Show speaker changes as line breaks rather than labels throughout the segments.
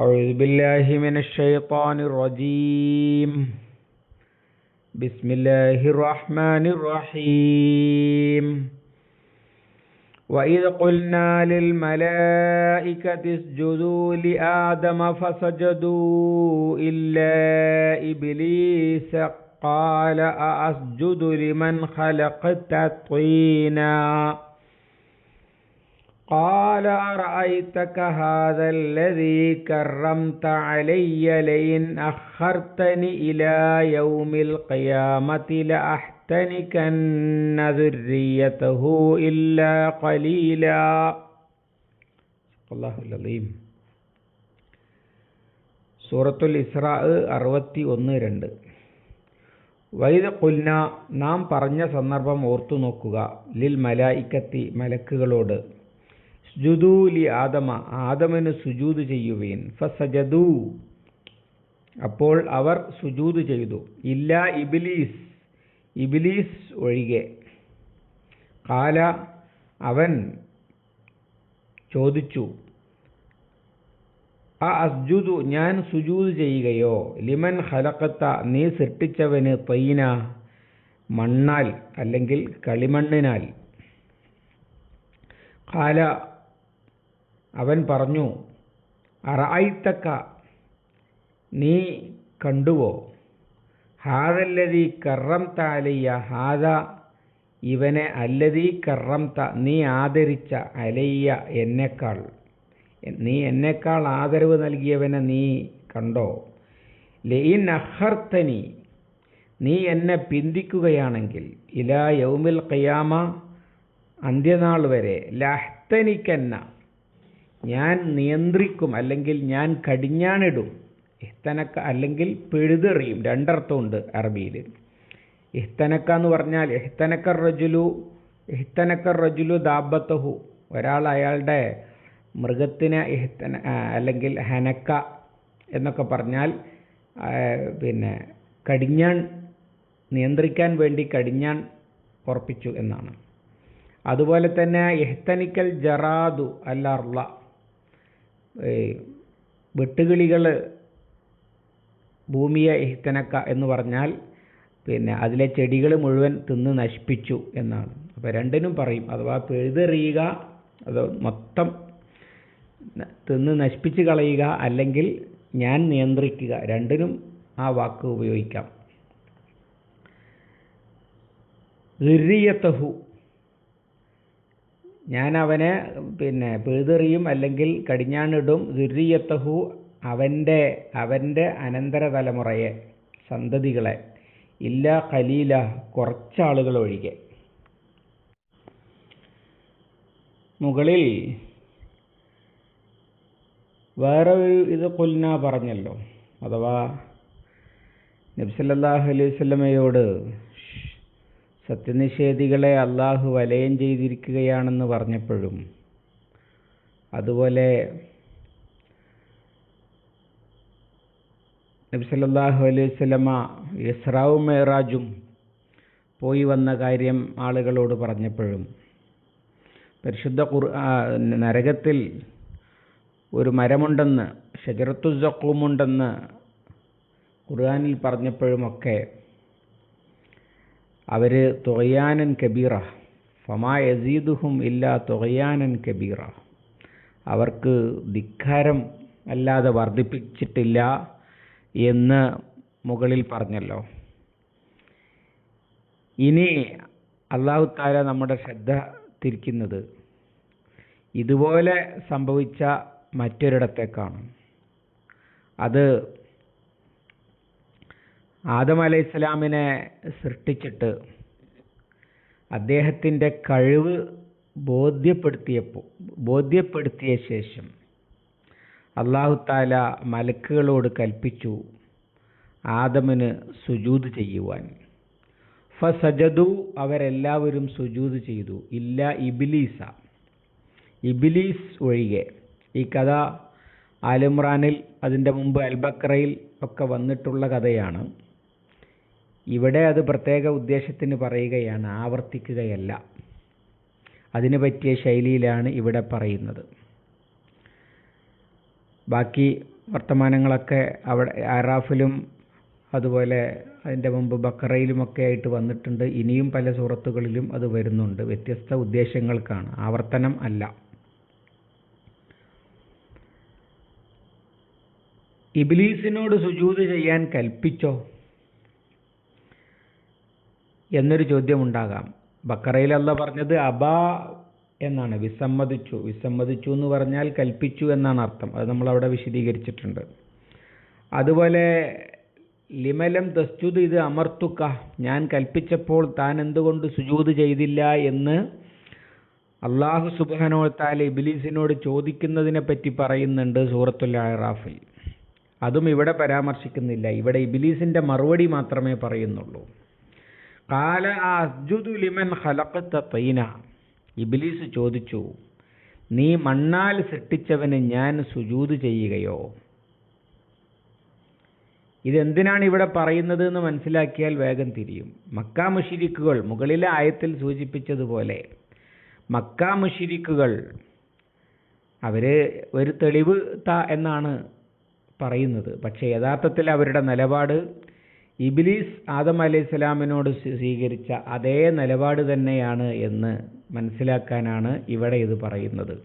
أعوذ بالله من الشيطان الرجيم. بسم الله الرحمن الرحيم. وإذ قلنا للملائكة اسجدوا لآدم فسجدوا إلا إبليس. قال أأسجد لمن خلقت طينا قال أرأيتك هذا الذي كرمت علي لئن أخرتني إلى يوم القيامة لأحتنكن ذريته إلا قليلا الله العظيم സൂറത്തുൽ ഇസ്രാ അറുപത്തി ഒന്ന് രണ്ട് വൈദ് കുൽന നാം പറഞ്ഞ സന്ദർഭം ഓർത്തു നോക്കുക ലിൽ മലായിക്കത്തി മലക്കുകളോട് സുജുദൂലി ആദമ ആദമന് സുജൂത് ചെയ്യുവീൻ. ഫസജദു. അപ്പോൾ അവർ സുജൂത് ചെയ്തു. ഇല്ല ഇബിലീസ് ഇബിലീസ് ഒഴികെ. കാല അവൻ ചോദിച്ചു ആ അസ്ജുദു ഞാൻ സുജൂത് ചെയ്യുകയോ? ലിമൻ ഹലക്കത്ത നീ സൃഷ്ടിച്ചവന് തൈന മണ്ണാൽ അല്ലെങ്കിൽ കളിമണ്ണിനാൽ. കാല അവൻ പറഞ്ഞു അറായിത്തക്ക നീ കണ്ടുവോ? ഹാദല്ലതി കറം താലയ്യ ഹാദ ഇവനെ അല്ലതി ത നീ ആദരിച്ച അലയ്യ എന്നെക്കാൾ. നീ എന്നെക്കാൾ ആദരവ് നൽകിയവനെ നീ കണ്ടോ? ലയിൻ അഹർത്തനി നീ എന്നെ പിന്തിക്കുകയാണെങ്കിൽ ഇലാ യൗമിൽ ഖയാമ അന്ത്യനാൾ വരെ ലഹ്തനിക്കന്ന ഞാൻ നിയന്ത്രിക്കും അല്ലെങ്കിൽ ഞാൻ കടിഞ്ഞാണിടും. ഇഹ്തനക്ക അല്ലെങ്കിൽ പെഴുതെറിയും. രണ്ടർത്ഥമുണ്ട് അറബിയിൽ. ഇഹ്തനക്ക എന്ന് പറഞ്ഞാൽ ഇഹ്തനക്കർ റജുലു ഇഹ്തനക്കർ റജുലു ദാബത്തഹു. ഒരാൾ അയാളുടെ മൃഗത്തിനെ ഇഹ്തന അല്ലെങ്കിൽ ഹനക്ക എന്നൊക്കെ പറഞ്ഞാൽ പിന്നെ കടിഞ്ഞാൻ നിയന്ത്രിക്കാൻ വേണ്ടി കടിഞ്ഞാൻ ഉറപ്പിച്ചു എന്നാണ്. അതുപോലെ തന്നെ ഇഹ്തനിക്കൽ ജറാദു അല്ലർല വെട്ടുകിളികൾ ഭൂമിയെ ഇഹ്തനക്ക എന്ന് പറഞ്ഞാൽ പിന്നെ അതിലെ ചെടികൾ മുഴുവൻ തിന്ന് നശിപ്പിച്ചു എന്നാണ്. അപ്പോൾ രണ്ടിനും പറയും. അഥവാ പെഴുതെറിയുക അത് മൊത്തം തിന്ന് നശിപ്പിച്ച് കളയുക അല്ലെങ്കിൽ ഞാൻ നിയന്ത്രിക്കുക. രണ്ടിനും ആ വാക്ക് ഉപയോഗിക്കാം. ദുര്യത്തഹു ഞാൻ അവനെ പിന്നെ പേതെറിയും അല്ലെങ്കിൽ കടിഞ്ഞാണിടും ദുര്യത്തഹു അവന്റെ അവന്റെ അനന്തര തലമുറയെ സന്തതികളെ ഇല്ല കലീല കുറച്ചാളുകൾ ഒഴികെ. മുകളിൽ വേറെ ഒരു ഇത് കൊൽന പറഞ്ഞല്ലോ. അഥവാ നബ്സല്ലാഹു അലൈഹി സത്യനിഷേധികളെ അള്ളാഹു വലയം ചെയ്തിരിക്കുകയാണെന്ന് പറഞ്ഞപ്പോഴും അതുപോലെ നബി സല്ലല്ലാഹു അലൈഹി സ്വലമ ഇസ്രാവും മെഹ്റാജും പോയി വന്ന കാര്യം ആളുകളോട് പറഞ്ഞപ്പോഴും പരിശുദ്ധ ഖുർ നരകത്തിൽ ഒരു മരമുണ്ടെന്ന് ഷജറത്തുസക്കൂമുണ്ടെന്ന് ഖുർആാനിൽ പറഞ്ഞപ്പോഴുമൊക്കെ അവർ തുകയാനൻ കബീറ. ഫമാ യസീദുഹും ഇല്ല തുകയാനൻ കബീറ. അവർക്ക് ധിക്കാരം അല്ലാതെ വർദ്ധിപ്പിച്ചിട്ടില്ല എന്ന് മുകളിൽ പറഞ്ഞല്ലോ. ഇനി അള്ളാഹു താല നമ്മുടെ ശ്രദ്ധ തിരിക്കുന്നത് ഇതുപോലെ സംഭവിച്ച മറ്റൊരിടത്തേക്കാണ്. അത് ആദം അലൈഹി ഇസ്ലാമിനെ സൃഷ്ടിച്ചിട്ട് അദ്ദേഹത്തിന്റെ കഴിവ് ബോധ്യപ്പെടുത്തിയപ്പോൾ ബോധ്യപ്പെടുത്തിയ ശേഷം അള്ളാഹു താല മലക്കുകളോട് കൽപ്പിച്ചു ആദമിന് സുജൂത് ചെയ്യുവാൻ. ഫ ഫസജദു അവരെല്ലാവരും സുജൂത് ചെയ്തു. ഇല്ല ഇബിലീസ. ഇബിലീസ് ഒഴികെ ഈ കഥ ആലിമ്രാനിൽ അതിന്റെ മുമ്പ് അൽബക്രയിൽ ഒക്കെ വന്നിട്ടുള്ള കഥയാണ്. ഇവിടെ അത് പ്രത്യേക ഉദ്ദേശത്തിന് പറയുകയാണ് ആവർത്തിക്കുകയല്ല. അതിന് പറ്റിയ ശൈലിയിലാണ് ഇവിടെ പറയുന്നത്. ബാക്കി വർത്തമാനങ്ങളൊക്കെ അവിടെ ആറാഫിലും അതുപോലെ അതിന്റെ മുമ്പ് ബക്കറയിലുമൊക്കെ ആയിട്ട് വന്നിട്ടുണ്ട്. ഇനിയും പല സൂറത്തുകളിലും അത് വരുന്നുണ്ട്. വ്യത്യസ്ത ഉദ്ദേശങ്ങൾക്കാണ്. ആവർത്തനം അല്ല. ഇബിലീസിനോട് സുജൂത് ചെയ്യാൻ കൽപ്പിച്ചോ? എന്നൊരു ചോദ്യമുണ്ടാകാം. ബക്കറയിൽ അല്ല പറഞ്ഞത് അബ എന്നാണ്. വിസമ്മതിച്ചു. വിസമ്മതിച്ചു എന്ന് പറഞ്ഞാൽ കൽപ്പിച്ചു എന്നാണ് അർത്ഥം. അത് നമ്മൾ അവിടെ വിശദീകരിച്ചിട്ടുണ്ട്. അതുപോലെ ലിമലം തസ്ജുദ് ഇത് അമർത്തുക്ക. ഞാൻ കൽപ്പിച്ചപ്പോൾ താൻ എന്തുകൊണ്ട് സുജൂത് ചെയ്തില്ല എന്ന് അള്ളാഹു സുബാനോ താല ഇബിലീസിനോട് ചോദിക്കുന്നതിനെ പറ്റി പറയുന്നുണ്ട് സൂറത്തുൽ അറാഫിൽ അതും ഇവിടെ പരാമർശിക്കുന്നില്ല. ഇവിടെ ഇബിലീസിന്റെ മറുപടി മാത്രമേ പറയുന്നുള്ളൂ. കാല അസ്ജുദു ലിമൻ ഖലഖത്ത തൈന ഇബിലീസ് ചോദിച്ചു നീ മണ്ണാൽ സൃഷ്ടിച്ചവന് ഞാൻ സുജൂത് ചെയ്യുകയോ? ഇതെന്തിനാണ് ഇവിടെ പറയുന്നത് എന്ന് മനസ്സിലാക്കിയാൽ വേഗം തിരിയും. മക്ക മുഷിരിക്കുകൾ മുകളിലെ ആയത്തിൽ സൂചിപ്പിച്ചതുപോലെ മക്ക മുഷിരിക്കുകൾ അവർ ഒരു തെളിവ് ത എന്നാണ് പറയുന്നത്. പക്ഷേ യഥാർത്ഥത്തിൽ അവരുടെ നിലപാട് ഇബിലീസ് ആദം അലൈഹി സ്വലാമിനോട് സ്വീകരിച്ച അതേ നിലപാട് തന്നെയാണ് എന്ന് മനസ്സിലാക്കാനാണ് ഇവിടെ ഇത് പറയുന്നത്.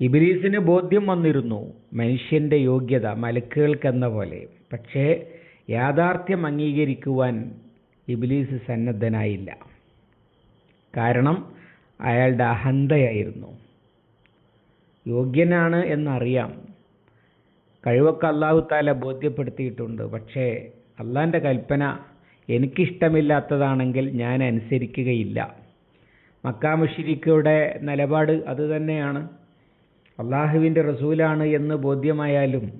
ഇബിലീസിന് ബോധ്യം വന്നിരുന്നു മനുഷ്യന്റെ യോഗ്യത മലക്കുകൾക്കെന്ന പോലെ. പക്ഷേ യാഥാർത്ഥ്യം അംഗീകരിക്കുവാൻ ഇബിലീസ് സന്നദ്ധനായില്ല. കാരണം അയാളുടെ അഹന്തയായിരുന്നു. യോഗ്യനാണ് എന്നറിയാം. കഴിവൊക്കെ അള്ളാഹു താല ബോധ്യപ്പെടുത്തിയിട്ടുണ്ട്. പക്ഷേ അള്ളാന്റെ കൽപ്പന എനിക്കിഷ്ടമില്ലാത്തതാണെങ്കിൽ ഞാൻ അനുസരിക്കുകയില്ല. മക്കാമുഷിരിക്കയുടെ നിലപാട് അതുതന്നെയാണ് അള്ളാഹുവിന്റെ റസൂലാണ് എന്ന് ബോധ്യമായാലും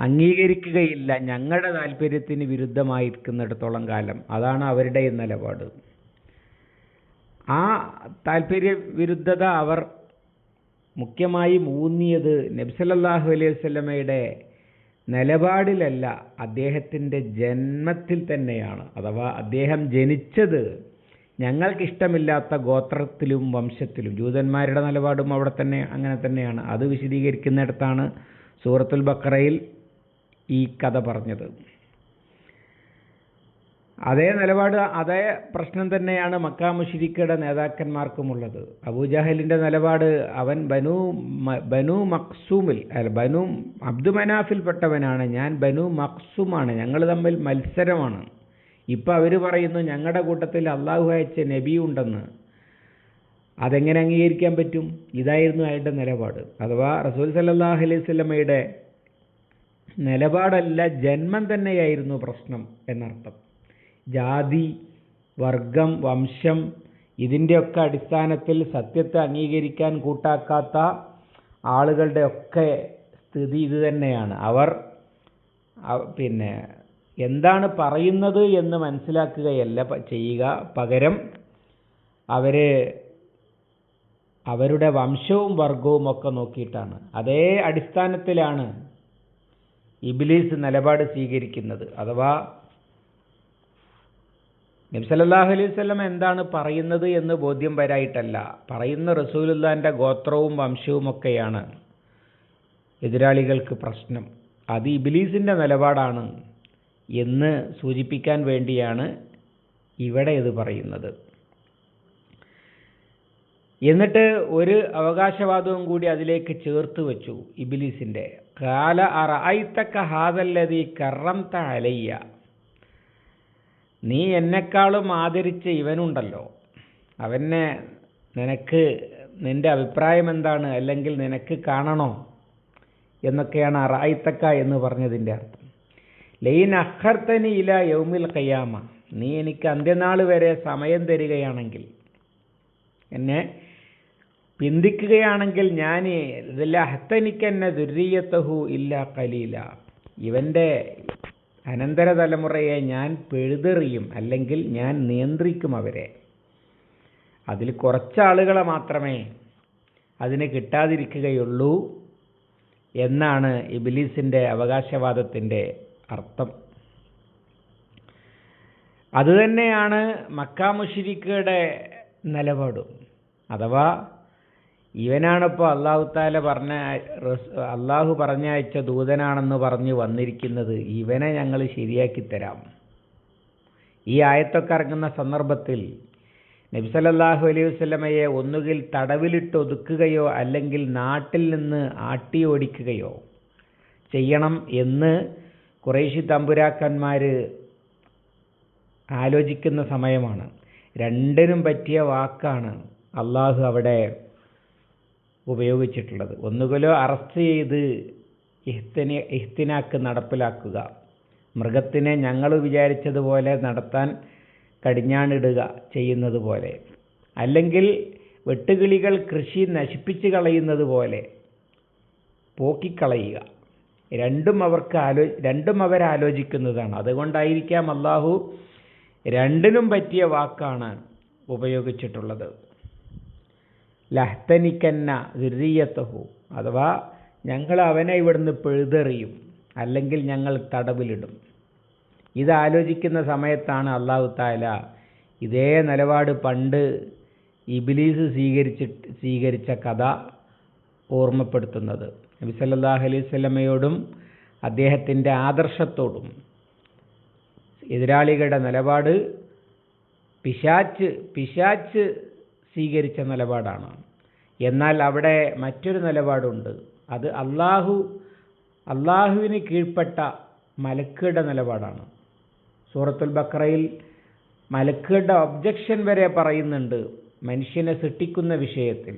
അംഗീകരിക്കുകയില്ല. ഞങ്ങളുടെ താല്പര്യത്തിന് വിരുദ്ധമായിരിക്കുന്നിടത്തോളം കാലം അതാണ് അവരുടെ നിലപാട്. ആ താല്പര്യ വിരുദ്ധത അവർ മുഖ്യമായും മൂന്നിയത് നബ്സലല്ലാഹു അലൈഹി വസല്ലമയുടെ നിലപാടിലല്ല അദ്ദേഹത്തിന്റെ ജന്മത്തിൽ തന്നെയാണ്. അഥവാ അദ്ദേഹം ജനിച്ചത് ഞങ്ങൾക്കിഷ്ടമില്ലാത്ത ഗോത്രത്തിലും വംശത്തിലും. ജൂതന്മാരുടെ നിലപാടും അവിടെ തന്നെ അങ്ങനെ തന്നെയാണ്. അത് വിശദീകരിക്കുന്നിടത്താണ് സൂറത്തുൽ ബക്കറയിൽ ഈ കഥ പറഞ്ഞത്. അതേ നിലപാട് അതേ പ്രശ്നം തന്നെയാണ് മക്കാ മുഷിരിക്കയുടെ നേതാക്കന്മാർക്കുമുള്ളത്. അബൂജാഹലിന്റെ നിലപാട് അവൻ ബനു ബനു മക്സൂമിൽ അല്ല ബനു അബ്ദു മനാഫിൽപ്പെട്ടവനാണ്. ഞാൻ ബനു മക്സൂമാണ് ഞങ്ങൾ തമ്മിൽ മത്സരമാണ്. ഇപ്പം അവർ പറയുന്നു ഞങ്ങളുടെ കൂട്ടത്തിൽ അള്ളാഹു അയച്ച നബി ഉണ്ടെന്ന്. അതെങ്ങനെ അംഗീകരിക്കാൻ പറ്റും? ഇതായിരുന്നു അയാളുടെ നിലപാട്. അഥവാ റസൂൽ സല്ലാഹു അലൈഹി സ്വലമയുടെ നിലപാടല്ല ജന്മം തന്നെയായിരുന്നു പ്രശ്നം എന്നർത്ഥം. ജാതി വർഗം വംശം ഇതിന്റെയൊക്കെ അടിസ്ഥാനത്തിൽ സത്യത്തെ അംഗീകരിക്കാൻ കൂട്ടാക്കാത്ത ആളുകളുടെ ഒക്കെ സ്ഥിതി ഇത് തന്നെയാണ്. അവർ പിന്നെ എന്താണ് പറയുന്നത് എന്ന് മനസ്സിലാക്കുകയല്ല ചെയ്യുക. പകരം അവർ അവരുടെ വംശവും വർഗവും ഒക്കെ നോക്കിയിട്ടാണ്. അതേ അടിസ്ഥാനത്തിലാണ് ഇബിലീസ് നിലപാട് സ്വീകരിക്കുന്നത്. അഥവാ നബ്സലല്ലാഹു അലൈഹി സ്വലം എന്താണ് പറയുന്നത് എന്ന് ബോധ്യം വരായിട്ടല്ല. പറയുന്ന റസൂലുല്ലാന്റെ ഗോത്രവും വംശവും ഒക്കെയാണ്. എതിരാളികൾക്ക് പ്രശ്നം. അത് ഇബിലീസിന്റെ നിലപാടാണ് എന്ന് സൂചിപ്പിക്കാൻ വേണ്ടിയാണ് ഇവിടെ ഇത് പറയുന്നത്. എന്നിട്ട് ഒരു അവകാശവാദവും കൂടി അതിലേക്ക് ചേർത്ത് വെച്ചു ഇബിലീസിന്റെ കാല അറൈത്തക്ക ഹാദല്ലതി കറംത അലയ്യ. നീ എന്നെക്കാളും ആദരിച്ച ഇവനുണ്ടല്ലോ. അവനെ നിനക്ക് നിന്റെ അഭിപ്രായം എന്താണ്? അല്ലെങ്കിൽ നിനക്ക് കാണണോ? എന്നൊക്കെയാണ് അറായിത്തക്ക എന്ന് പറഞ്ഞതിന്റെ അർത്ഥം. ലൈൻ അഹർത്തനി ഇല യൗമിൽ കയ്യാമ നീ എനിക്ക് അന്ത്യനാൾ വരെ സമയം തരികയാണെങ്കിൽ എന്നെ പിന്തിക്കുകയാണെങ്കിൽ ഞാൻ ഹത്തനിക്കെന്നെ ദുരീയത്തഹു ഇല്ല കലീല ഇവന്റെ അനന്തര തലമുറയെ ഞാൻ പെഴുതെറിയും അല്ലെങ്കിൽ ഞാൻ നിയന്ത്രിക്കും അവരെ. അതിൽ കുറച്ചാളുകളെ മാത്രമേ അതിന് കിട്ടാതിരിക്കുകയുള്ളൂ എന്നാണ് ഇബിലീസിന്റെ അവകാശവാദത്തിന്റെ അർത്ഥം. അതുതന്നെയാണ് മക്കാമുഷിരിക്കയുടെ നിലപാടും. അഥവാ ഇവനാണിപ്പോൾ അള്ളാഹു താല പറഞ്ഞ അള്ളാഹു പറഞ്ഞയച്ച ദൂതനാണെന്ന് പറഞ്ഞ് വന്നിരിക്കുന്നത് ഇവനെ ഞങ്ങൾ ശരിയാക്കി തരാം. ഈ ആയത്തൊക്കെ ഇറങ്ങുന്ന സന്ദർഭത്തിൽ നബ്സലല്ലാഹു അലൈഹി വസല്ലമയെ ഒന്നുകിൽ തടവിലിട്ട് ഒതുക്കുകയോ അല്ലെങ്കിൽ നാട്ടിൽ നിന്ന് ആട്ടി ഓടിക്കുകയോ ചെയ്യണം എന്ന് കുറേശി തമ്പുരാക്കന്മാർ ആലോചിക്കുന്ന സമയമാണ്. രണ്ടിനും പറ്റിയ വാക്കാണ് അള്ളാഹു അവിടെ ഉപയോഗിച്ചിട്ടുള്ളത്. ഒന്നുകിലോ അറസ്റ്റ് ചെയ്ത് ഇഹ്തിനെ ഇഹ്തിനാക്ക് നടപ്പിലാക്കുക. മൃഗത്തിനെ ഞങ്ങൾ വിചാരിച്ചതുപോലെ നടത്താൻ കടിഞ്ഞാണിടുക ചെയ്യുന്നത് പോലെ അല്ലെങ്കിൽ വെട്ടുകിളികൾ കൃഷി നശിപ്പിച്ച് കളയുന്നത് പോലെ പോക്കിക്കളയുക. രണ്ടും അവർക്ക് ആലോ രണ്ടും അവരാലോചിക്കുന്നതാണ്. അതുകൊണ്ടായിരിക്കാം അള്ളാഹു രണ്ടിനും പറ്റിയ വാക്കാണ് ഉപയോഗിച്ചിട്ടുള്ളത്. ലഹ്തനിക്കന്ന ദുരീയത്തഹു. അഥവാ ഞങ്ങൾ അവനെ ഇവിടുന്ന് പെഴുതെറിയും. അല്ലെങ്കിൽ ഞങ്ങൾ തടവിലിടും. ഇതാലോചിക്കുന്ന സമയത്താണ് അള്ളാഹു താല ഇതേ നിലപാട് പണ്ട് ഇബിലീസ് സ്വീകരിച്ചിട്ട് സ്വീകരിച്ച കഥ ഓർമ്മപ്പെടുത്തുന്നത്. നബി സല്ലാഹു അലൈഹി സ്വലമയോടും അദ്ദേഹത്തിന്റെ ആദർശത്തോടും എതിരാളികളുടെ നിലപാട് പിശാച്ച് പിശാച്ച് സ്വീകരിച്ച നിലപാടാണ്. എന്നാൽ അവിടെ മറ്റൊരു നിലപാടുണ്ട്. അത് അള്ളാഹു അള്ളാഹുവിന് കീഴ്പ്പെട്ട മലക്കുകളുടെ നിലപാടാണ്. സൂറത്തുൽ ബക്രയിൽ മലക്കുകളുടെ ഒബ്ജക്ഷൻ വരെ പറയുന്നുണ്ട് മനുഷ്യനെ സൃഷ്ടിക്കുന്ന വിഷയത്തിൽ.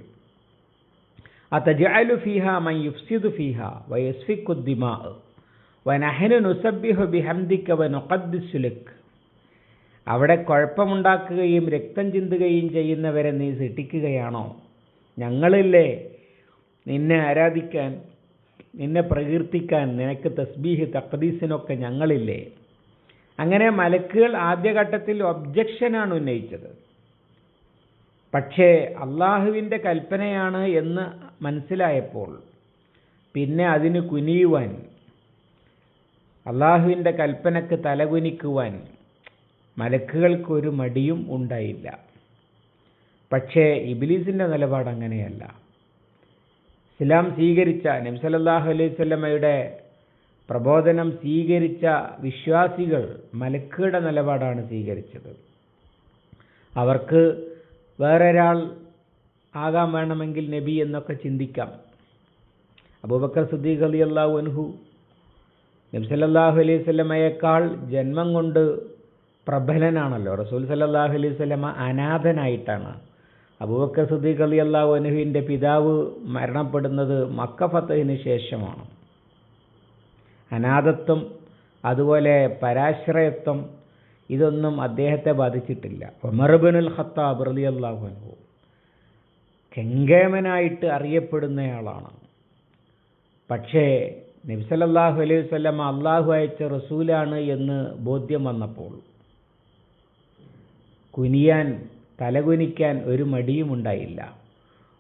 അതജഅലു ഫീഹ മൻ യുഫ്സിദു ഫീഹ വയസ്ഫിക്കുദ്ദിമാ വനഹനു നുസബ്ബിഹു ബിഹംദിക വനുഖദ്ദിസു ലക് അവിടെ കുഴപ്പമുണ്ടാക്കുകയും രക്തം ചിന്തുകയും ചെയ്യുന്നവരെ നീ സൃഷ്ടിക്കുകയാണോ? ഞങ്ങളില്ലേ നിന്നെ ആരാധിക്കാൻ നിന്നെ പ്രകീർത്തിക്കാൻ നിനക്ക് തസ്ബീഹ് തഖദീസിനൊക്കെ ഞങ്ങളില്ലേ? അങ്ങനെ മലക്കുകൾ ആദ്യഘട്ടത്തിൽ ഒബ്ജക്ഷനാണ് ഉന്നയിച്ചത്. പക്ഷേ അള്ളാഹുവിന്റെ കൽപ്പനയാണ് എന്ന് മനസ്സിലായപ്പോൾ പിന്നെ അതിന് കുനിയുവാൻ അള്ളാഹുവിന്റെ കൽപ്പനക്ക് തലകുനിക്കുവാൻ മലക്കുകൾക്കൊരു മടിയും ഉണ്ടായില്ല. പക്ഷേ ഇബിലീസിന്റെ നിലപാട് അങ്ങനെയല്ല. ഇസ്ലാം സ്വീകരിച്ച നബ്സലല്ലാഹു അലൈഹി സ്വല്ലമ്മയുടെ പ്രബോധനം സ്വീകരിച്ച വിശ്വാസികൾ മലക്കുകളുടെ നിലപാടാണ് സ്വീകരിച്ചത്. അവർക്ക് വേറൊരാൾ ആകാൻ വേണമെങ്കിൽ നബി എന്നൊക്കെ ചിന്തിക്കാം. അബൂബക്കർ സുദ്ദീഖ് അലി അള്ളാഹു അൻഹു നംസലല്ലാഹു അലൈഹി സ്വല്ലമ്മയേക്കാൾ ജന്മം കൊണ്ട് പ്രബലനാണല്ലോ. റസൂൽ സല്ലാഹു അലൈഹി സ്വലമ അനാഥനായിട്ടാണ്. അബൂബക്കർ സുദ്ദീഖ് അലി അള്ളാഹു അനുഹുവിന്റെ പിതാവ് മരണപ്പെടുന്നത് മക്ക ഫത്തഹിന് ശേഷമാണ്. അനാഥത്വം അതുപോലെ പരാശ്രയത്വം ഇതൊന്നും അദ്ദേഹത്തെ ബാധിച്ചിട്ടില്ല. ഒമർബിനുൽ ഖത്താബ് റലി അള്ളാഹു അനുഭവം കെങ്കേമനായിട്ട് അറിയപ്പെടുന്നയാളാണ്. പക്ഷേ നബ്സലല്ലാഹു അലൈഹി വസല്ലമ അള്ളാഹു അയച്ച റസൂലാണ് എന്ന് ബോധ്യം വന്നപ്പോൾ കുനിയാൻ തലകുനിക്കാൻ ഒരു മടിയും ഉണ്ടായില്ല.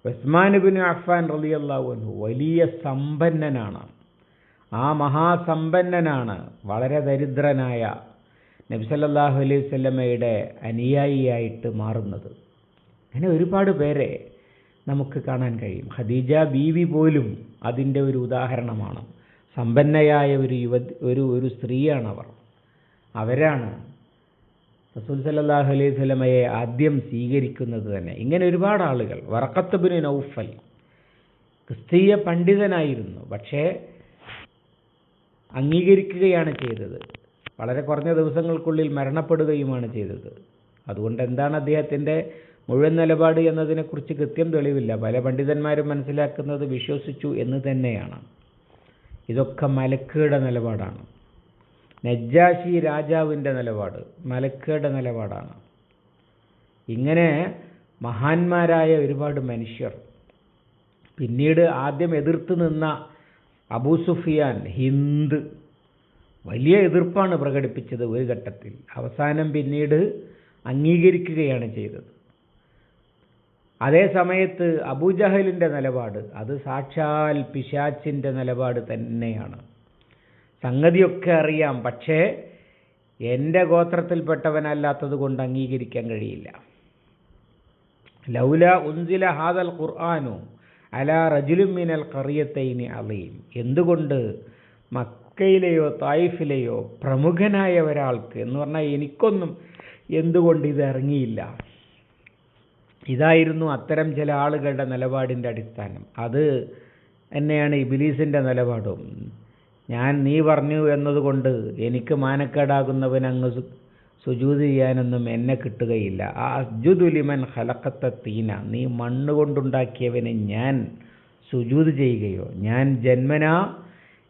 ഉസ്മാൻ ബിൻ അഫ്ഫാൻ അൻഹു വലിയ സമ്പന്നനാണ്. ആ മഹാസമ്പന്നനാണ് വളരെ ദരിദ്രനായ നബ്സല്ലാഹു അലൈഹി വസല്ലമയുടെ അനുയായിയായിട്ട് മാറുന്നത്. അങ്ങനെ ഒരുപാട് പേരെ നമുക്ക് കാണാൻ കഴിയും. ഖദീജ ബീവി പോലും അതിന്റെ ഒരു ഉദാഹരണമാണ്. സമ്പന്നയായ ഒരു യുവ ഒരു ഒരു സ്ത്രീയാണവർ. അവരാണ് റസൂൽ സല്ലാഹു അലൈഹി സ്വലമയെ ആദ്യം സ്വീകരിക്കുന്നത് തന്നെ. ഇങ്ങനെ ഒരുപാട് ആളുകൾ വറക്കത്തബിന് നൗഫൽ ക്രിസ്തീയ പണ്ഡിതനായിരുന്നു പക്ഷേ അംഗീകരിക്കുകയാണ് ചെയ്തത്. വളരെ കുറഞ്ഞ ദിവസങ്ങൾക്കുള്ളിൽ മരണപ്പെടുകയുമാണ് ചെയ്തത്. അതുകൊണ്ട് എന്താണ് അദ്ദേഹത്തിന്റെ മുഴുവൻ നിലപാട് എന്നതിനെക്കുറിച്ച് കൃത്യം തെളിവില്ല. പല പണ്ഡിതന്മാരും മനസ്സിലാക്കുന്നത് വിശ്വസിച്ചു എന്ന് തന്നെയാണ്. ഇതൊക്കെ മലക്കുകളുടെ നിലപാടാണ്. നജ്ജാശി രാജാവിന്റെ നിലപാട് മലക്കയുടെ നിലപാടാണ്. ഇങ്ങനെ മഹാന്മാരായ ഒരുപാട് മനുഷ്യർ പിന്നീട് ആദ്യം എതിർത്ത് നിന്ന അബൂ സുഫിയാൻ ഹിന്ദ് വലിയ എതിർപ്പാണ് പ്രകടിപ്പിച്ചത് ഒരു ഘട്ടത്തിൽ. അവസാനം പിന്നീട് അംഗീകരിക്കുകയാണ് ചെയ്തത്. അതേ സമയത്ത് അബൂജഹലിന്റെ നിലപാട് അത് സാക്ഷാൽ പിശാച്ചിന്റെ നിലപാട് തന്നെയാണ്. സംഗതിയൊക്കെ അറിയാം പക്ഷേ എന്റെ ഗോത്രത്തിൽപ്പെട്ടവനല്ലാത്തത് കൊണ്ട് അംഗീകരിക്കാൻ കഴിയില്ല. ലൗല ഉൻസില ഹാദൽ ഖുർആാനു അല റജുലുമിനൽ കറിയത്തൈനി അലീം. എന്തുകൊണ്ട് മക്കയിലെയോ തായിഫിലെയോ പ്രമുഖനായ ഒരാൾക്ക് എന്ന് പറഞ്ഞാൽ എനിക്കൊന്നും എന്തുകൊണ്ട് ഇത് ഇറങ്ങിയില്ല ഇതായിരുന്നു അത്തരം ചില ആളുകളുടെ നിലപാടിന്റെ അടിസ്ഥാനം. അത് തന്നെയാണ് ഇബിലീസിന്റെ നിലപാടും. ഞാൻ നീ പറഞ്ഞു എന്നതുകൊണ്ട് എനിക്ക് മാനക്കേടാകുന്നവൻ അങ്ങ് സുജൂതി ചെയ്യാനൊന്നും എന്നെ കിട്ടുകയില്ല. ആ അസ്ജുദുലിമൻ ഹലക്കത്ത തീന. നീ മണ്ണ് കൊണ്ടുണ്ടാക്കിയവനെ ഞാൻ സുജൂത് ചെയ്യുകയോ. ഞാൻ ജന്മനാ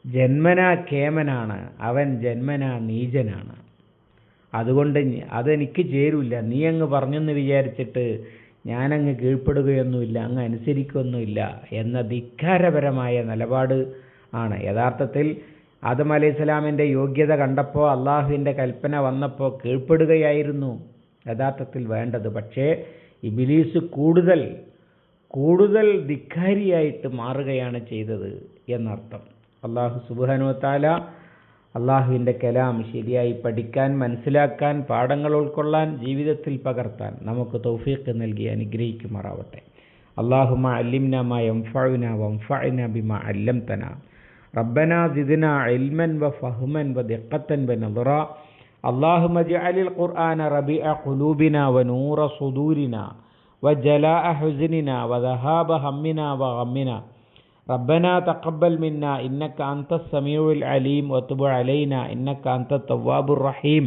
ജന്മനാ കേമനാണ്. അവൻ ജന്മനാ നീചനാണ്. അതുകൊണ്ട് അതെനിക്ക് ചേരൂല നീ അങ്ങ് പറഞ്ഞെന്ന് വിചാരിച്ചിട്ട് ഞാനങ്ങ് കീഴ്പ്പെടുകയൊന്നുമില്ല അങ്ങ് അനുസരിക്കുകയൊന്നുമില്ല എന്ന ധിക്കാരപരമായ നിലപാട് ആണ്. യഥാർത്ഥത്തിൽ ആദം അലൈഹി സ്വലാമിന്റെ യോഗ്യത കണ്ടപ്പോൾ അള്ളാഹുവിന്റെ കൽപ്പന വന്നപ്പോൾ കീഴ്പ്പെടുകയായിരുന്നു. യഥാർത്ഥത്തിൽ വേണ്ടത്. പക്ഷേ ഇബിലീസ് കൂടുതൽ കൂടുതൽ ധിക്കാരിയായിട്ട് മാറുകയാണ് ചെയ്തത് എന്നർത്ഥം. അള്ളാഹു സുബാനുവത്താല താല അള്ളാഹുവിന്റെ കലാം ശരിയായി പഠിക്കാൻ മനസ്സിലാക്കാൻ പാഠങ്ങൾ ഉൾക്കൊള്ളാൻ ജീവിതത്തിൽ പകർത്താൻ നമുക്ക് തൗഫീഖ് നൽകി അനുഗ്രഹിക്കുമാറാവട്ടെ. അള്ളാഹുമ അല്ലിംന മാ യംഫഉന വംഫഅന ബിമാ അല്ലംതന. ربنا زدنا علما وفهما ودقة ونظرا اللهم اجعل القرآن ربيع قلوبنا ونور صدورنا وجلاء حزننا وذهاب همنا وغمنا ربنا تقبل منا إنك أنت السميع العليم وتب علينا إنك أنت التواب الرحيم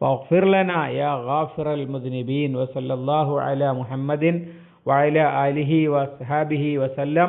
واغفر لنا يا غافر المذنبين وصلى الله على محمد وعلى آله وأصحابه وسلم